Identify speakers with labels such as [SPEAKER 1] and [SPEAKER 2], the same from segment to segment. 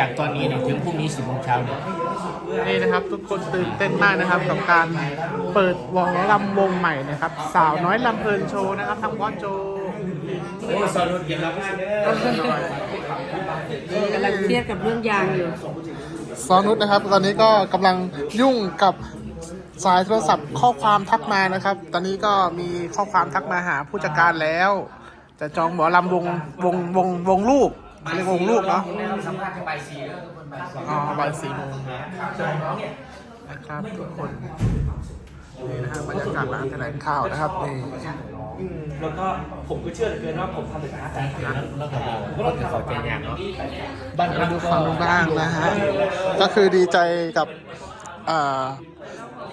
[SPEAKER 1] จากตอนนี้เนี่ยถึงพรุ่งนี้สิบโมงเช้าเนี่ย
[SPEAKER 2] นี่นะครับทุกคนตื่นเต้นมากนะครับกับการเปิดวงลำวงใหม่นะครับ สาวน้อยลำเพลินโชว์นะครับทางวอดโจ
[SPEAKER 1] โอ้สรุปยังรับ
[SPEAKER 3] กำลังเครียดกับเรื่องยางอยู่
[SPEAKER 2] ซอนุชนะครับ ตอนนี้ก็กำลังยุ่งกับสายโทรศัพท์ข้อความทักมานะครับ ตอนนี้ก็มีข้อความทักมาหาผู้จัดการแล้ว จะจองหมอลำวงวงวงวงลูก เรียกวงลูกเนาะ
[SPEAKER 1] สัมภาษณ์จะไปสี่แล้วทุกคนไปสี่
[SPEAKER 2] อ๋อบ่ายสี่โมงนะครับทุกคนนี่นะครับบรรยากาศร้านแถลงข่าวนะครับนี่
[SPEAKER 4] อืมแล้วก็ผมก็เชื่อเหลือเกินว่าผมทำถึงนะแต่
[SPEAKER 1] แล้วก็บอกว่าจะขอใจยากเนาะบ้าน
[SPEAKER 2] มา
[SPEAKER 1] เรา
[SPEAKER 2] ดู
[SPEAKER 1] ก็
[SPEAKER 2] ฟังดูบ้างนะฮะก็คือดีใจกับอ่า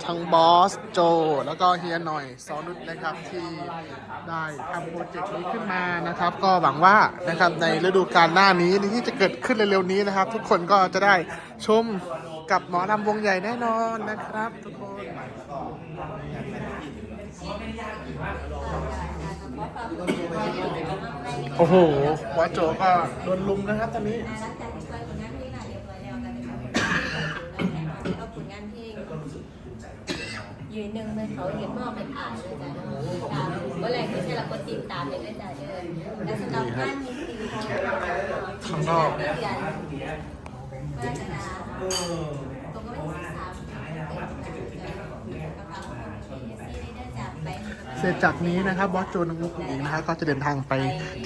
[SPEAKER 2] ทั้งบอสโจ แล้วก็เฮียหน่อยซอนุชนะครับที่ได้ทำโปรเจกต์นี้ขึ้นมานะครับ ก็หวังว่านะครับในฤดูกาลหน้านี้ที่จะเกิดขึ้นเร็วๆนี้นะครับ ทุกคนก็จะได้ชมกับหมอลำวงใหญ่แน่นอนนะครับทุกคนโอ้โหบอสโจก็โดนลุมนะครับตอนนี้
[SPEAKER 5] เป็นเขายืนมอบเป็นอ่านเลยจ้ะตามก็แรงที่ใช่เราก็ติดตามเลยด้วยจ้ะเดินและสำหรับท่านมีสีของ
[SPEAKER 2] ข้างนอก
[SPEAKER 5] เดือนกรกฎาคมตรงก็เป็นที่สามไป
[SPEAKER 2] เสร็จจากนี้นะครับบอสโจนงมุกอีกนะครับก็จะเดินทางไป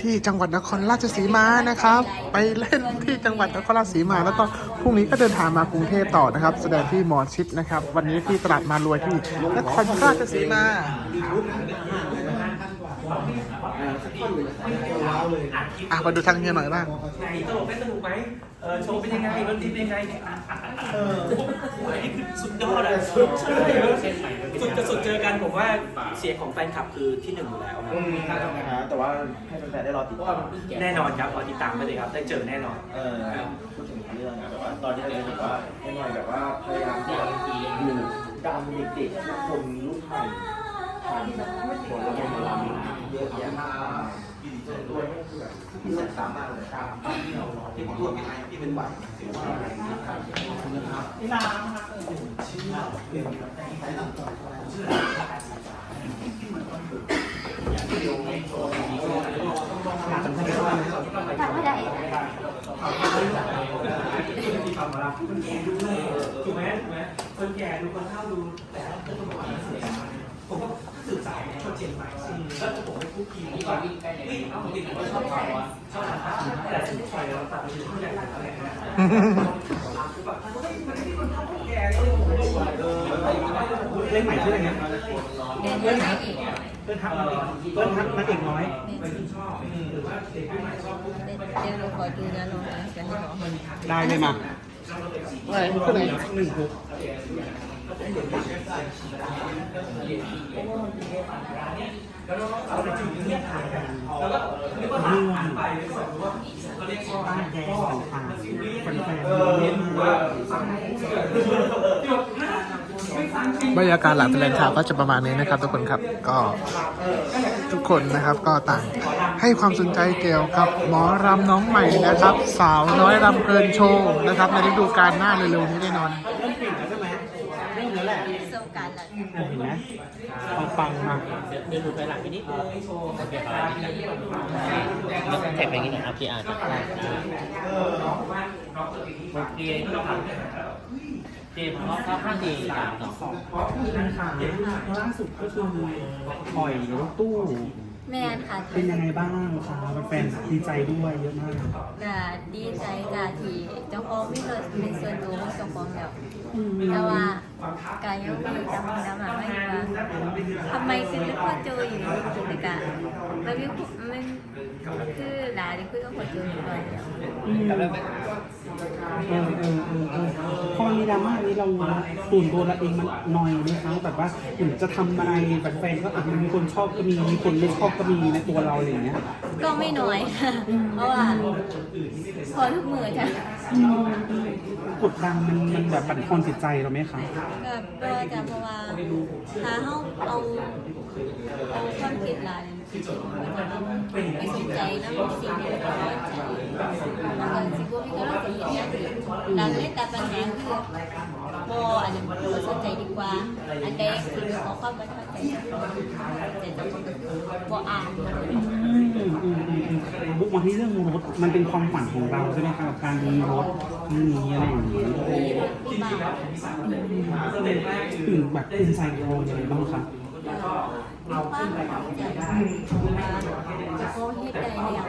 [SPEAKER 2] ที่จังหวัดนครราชสีมานะครับ ไปเล่นที่จังหวัดนครราชสีมา แล้วก็พรุ่งนี้ก็เดินทางมากรุงเทพต่อนะครับ แสดงที่หมอชิดนะครับ วันนี้ที่ตลาดมารวยที่นครราชสีมาอะมาดูทางเฮียหน่อยบ้าง
[SPEAKER 4] ไงตลกไม่สนุกไหมเออโชว์เป็นยังไงดนตรีเป็นยังไงเนี่ยเออ โอ้โหอันนี้คือสุดยอดอะสุดใช่สุดจะสุดเจอกันผมว่าเสียงของแฟนคลับคือที่หนึ่งอยู่แล้วครับ
[SPEAKER 6] อืมนะฮะแต่ว่าให้แฟนๆได้รอติดตาม
[SPEAKER 4] แน่นอนครับรอติดตามไปเลยครับ ได้เจอแน่นอน
[SPEAKER 6] เออพูดถึงเรื่องอะแบบว่าตอนนี้เราจะเห็นว่าให้หน่อยแบบว่าพยายามที่จะอยู่ดันเด็กๆคนรุ่นใหม่ ผ่านคนละคนละเยอะแยะมากส่วนตัวนี่คือแบบที่ศึกษามากเลยครับที่เราที่ผมพูดไปที่เป็นไหวถือว่านะครับนี่นาครับ
[SPEAKER 5] ทำไม่ได้
[SPEAKER 4] ถูกไหมถูกไหม คนแก่ดูคนเฒ่าดูแต่ละคนบอกว่าเสียผมก็สื่อสารคนเจนใหม่แล้วผมไปคุกคีนี่ก่อนวิ่งไปเฮ้ยเอาผมติดผมก็ชอบเขาอะชอบทำแต่สุดท้ายเราตัดไปถึงที่ไหนอะไรนะแบบเฮ้ยมันไม่ได้คนเฒ่าคนแก่เลยผมก็ว่าเออเล่นใหม่ชื่ออะไรนะ
[SPEAKER 5] เดินเดินได้อีก
[SPEAKER 4] เปิ้ลทักเปิ้ลทักนักเอกน้อยไม่ชอบหรือว่าเด็กผู้ใหม่ชอบ
[SPEAKER 5] เดี๋ยวเราขอดูนะน้องนะจะให้ น้อง
[SPEAKER 4] ได้เลยมา
[SPEAKER 2] อะไรคืออะไร
[SPEAKER 4] หนึ่งคุก
[SPEAKER 2] บรรยากาศหลังแถลงข่าวก็จะประมาณนี้นะครับ ทุกคนครับก็ทุกคนนะครับก็ต่างให้ความสนใจเกี่ยวกับหมอรำน้องใหม่นะครับ สาวน้อยรำเพลินโชว์นะครับ ในฤดูกาลหน้าเร็วๆนี้แน่นอน
[SPEAKER 5] ประสบการหลัง
[SPEAKER 4] เห็นไหมปังปังมา
[SPEAKER 1] เดี๋ยวดูไปหลังไปนิดนึงโอเคครับแล้วแท็กไปงนี้นะครับพี่อาร์จะได้โอเค เกมของเขาห้าสี่สามสอง
[SPEAKER 4] ค่ะล่าสุดก็คือปล่อยรถตู้
[SPEAKER 5] แม่ค่ะ
[SPEAKER 4] เป็นยังไงบ้างคะแฟนดีใจด้วยเยอะมาก
[SPEAKER 5] ก็ดีใจจ้ะที่เจ้าของมีรถเป็นส่วนตัวของเจ้าของแล้วแต่ว่าการยังมีจำนำมาไม่ว่าทำไมคือไม่พอเจออยู่ในจุดในการแล้วพี่มันคือหลานนี่คือต้องพอเจออยู่หน่อย เอ
[SPEAKER 4] อเออเออเออพอมัน
[SPEAKER 7] มีดราม่านี้เราตูนตัวเราเองมันหน่อยไหมคะแบบว่าเหมือนจะทำอะไรแบบแฟนก็อาจจะมีคนชอบก็มีมีคนไม่ชอบก็มีในตัวเราอะไรอย่างเงี้ย
[SPEAKER 5] ก็ไม่น้อยค่ะ เพราะว่าพอทุกมือจ้ะ
[SPEAKER 7] กดดันมันมันแบบบั่นทอนจิตใจเราไหมคะ
[SPEAKER 5] ก็เพราะว่าจะเพราะว่าถ้าเขาเอาเอาความคิดหลายไปสนใจนะสิ่งที่เราร้อนใจมันก็สิบ่มีกำลังใจเห็นอย่างอื่นหลังเลยแต่ปัญหาคือบ่อันนั้นบ่สนใจดีกว่า อันใดคือเป็นขอความบันทัดใจแต่จะบ่อ่าน
[SPEAKER 7] อืมอืมอืมอืมบุกมาที่เรื่องรถมันเป็นความฝันของเราใช่ไหมคะกับการมีรถมีอะไรอย่างนี้
[SPEAKER 5] ที่บ้าน
[SPEAKER 7] ตื่นแบบตื่นใจเราอย่างไรบ้างคะ
[SPEAKER 5] มี ความภูมิใจว่าเขาเฮ็ดได้แล้ว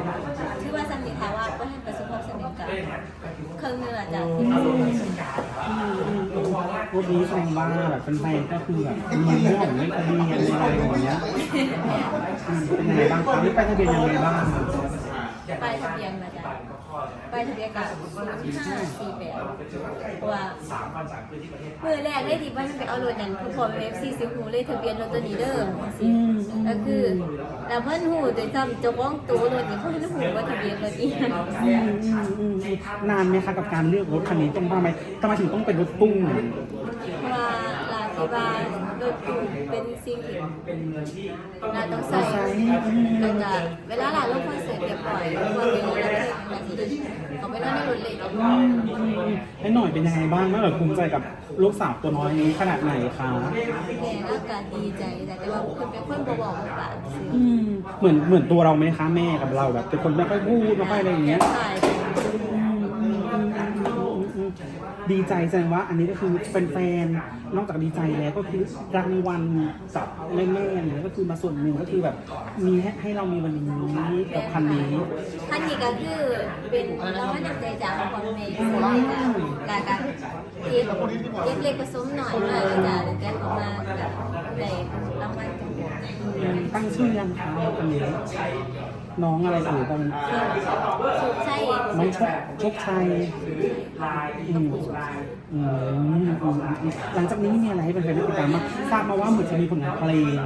[SPEAKER 5] ชื่อว่าสำเร็จค่ะว่าก็ให้ประสบความสำเร็จกับเครื่องมืออาจจะที่ประสบความสำเร็จ
[SPEAKER 7] รถนี้แสดงว่าแบบเป็นแฟนก็คือแบบมีเรื่องของเลขทะเบียนอะไรอย่างเงี้ยอืมเป็นยังไงบ้างคะหรือไปทะเบียนยังไงบ้าง
[SPEAKER 5] ป้ายทะเบียนมาจา กป้ายทะเบียนกับห้าสี่แปดว่าเมื่อแรกได้ที่บ้านไปเอารถนั้นคุณพ่อเป็นเอฟซีซิฮูเลยทะเบียนรถตัวนี้เด้อก็คือแล้วเพิ่นหูโดยจำเจ้าของตัวรถนี่เพิ่นหูว่าทะเบียนรถอีหยัง
[SPEAKER 7] อืมอืมอืมนานไหมคะกับการเลือกรถคันนี้ต้องทำไมทำไมถึงต้องเป็นรถตู้
[SPEAKER 5] เพราะว่าลาที่บ้าน รถตู้เป็นสิ่งที่ลาต้องใส่แล้วก็เวลาลาลงคอนเสิร์ตเรียบร้อยคนเดียวแล้วคือเขาไปนอนในรถเลย
[SPEAKER 7] ให้หน่อยเป็นยังไงบ้างแม่หน่อยภูมิใจกับลูกสาวตัวน้อยนี้ขนาดไหนคะ
[SPEAKER 5] แม่ก็การดีใจแต่ว่าคนเป็นคนบ่บอกบ่ปากซื้อ
[SPEAKER 7] อืมเหมือนเหมือนตัวเราไหมคะแม่กับเราแบบเป็นคนไม่ค่อยพูดไม่ค่อยอะไรอย่างเงี้ย ดีใจแสดงว่าอันนี้ก็คือเป็นแฟนนอกจากดีใจแล้วก็คือรางวัลจากแม่ๆเนี่ยก็คือมาส่วนหนึ่งก็คือแบบมีให้ให้เรามีวันนี้กับคันนี้
[SPEAKER 5] ท่านนี้ก็คือเป็นเราให้นำใจจากพ่อแม่ซื้อจากการการเล็กผสมหน่อยมาจ้ะแต่เขามากับได้รางวัล
[SPEAKER 7] ตั้งชื่อยังคะคันนี้น้องอะไรเอ่ยตอนนี้
[SPEAKER 5] สุดใช่
[SPEAKER 7] น้องโชคโชคชัยอืมอืมอืมอืมหลังจากนี้มีอะไรให้เป็นแฟนๆได้ติดตามมางทราบมาว่าเหมือนจะมีผลงานเพลง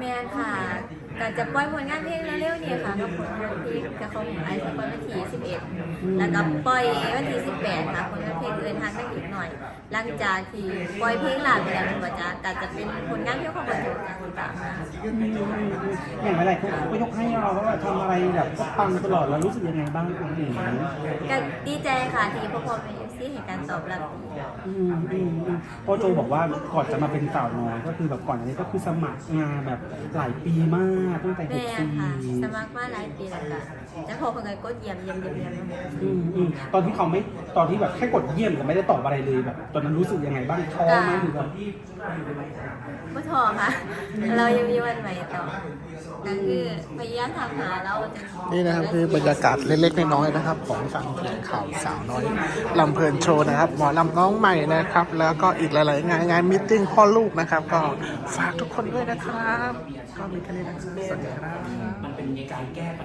[SPEAKER 5] แม่ค่ะ ก็จะปล่อยผลงานเพลงเร็วๆนี่ค่ะกับผลงานเพลงกับของไอซ์ปล่อยวันที่11 แล้วก็ปล่อยวันที่18ค่ะผลงานเพลงเดินทางได้อีกหน่อย หลังจากที่ปล่อยเพลงหลานไปแล้วมันก็จะก็จะเป็นผลงานเพลงของบันเทิงการติดตามมา
[SPEAKER 7] อย่างไรเขาก็ยกให้เราว่าแบบทำอะไรแบบก็ปังตลอดแล้วรู้สึกยังไงบ้างคุณหญิง
[SPEAKER 5] ก็ดีใจค่ะที่พ่อพ่อเป็นเอฟซีเห็นการตอบรับดี
[SPEAKER 7] อืมอืมอืมพ่อโจบอกว่าก่อนจะมาเป็นสาวน้อยก็คือแบบก่อนอันนี้ก็คือสมัครงานแบบหลายปีมากตั้งแต่ห
[SPEAKER 5] แม่
[SPEAKER 7] กปี
[SPEAKER 5] ค่ะ สมัครมาหลายปีแล้วก็แต่พอเพิ่งก็กดเยี่ยมเยี่ยมเยี่ยมเยี่ยม
[SPEAKER 7] อืมอืมตอนที่เขาไม่ตอนที่แบบแค่กดเยี่ยมแต่ไม่ได้ตอบอะไรเลยแบบ ตอนนั้นรู้สึกยังไงบ้างท้อไหมหรือแบบ
[SPEAKER 5] ไม่ท้อค่ะ เรายังมีวันใหม่ต่อก็คือพยายามทำหาเราจะ
[SPEAKER 2] นี่นะครับคือบรรยากาศเล็กๆน้อยๆนะครับ ของฟังเพลงข่าวสาวน้อยลำเพลินโชว์นะครับ หมอลำน้องใหม่นะครับ แล้วก็อีกหลายๆงานงานมิทติ้งพ่อลูกนะครับ ก็ฝากทุกคนด้วยนะครับ ก็มีแค่นี้นะครับสวัสดีครับ
[SPEAKER 4] มันเป็นในการแก้ปัญ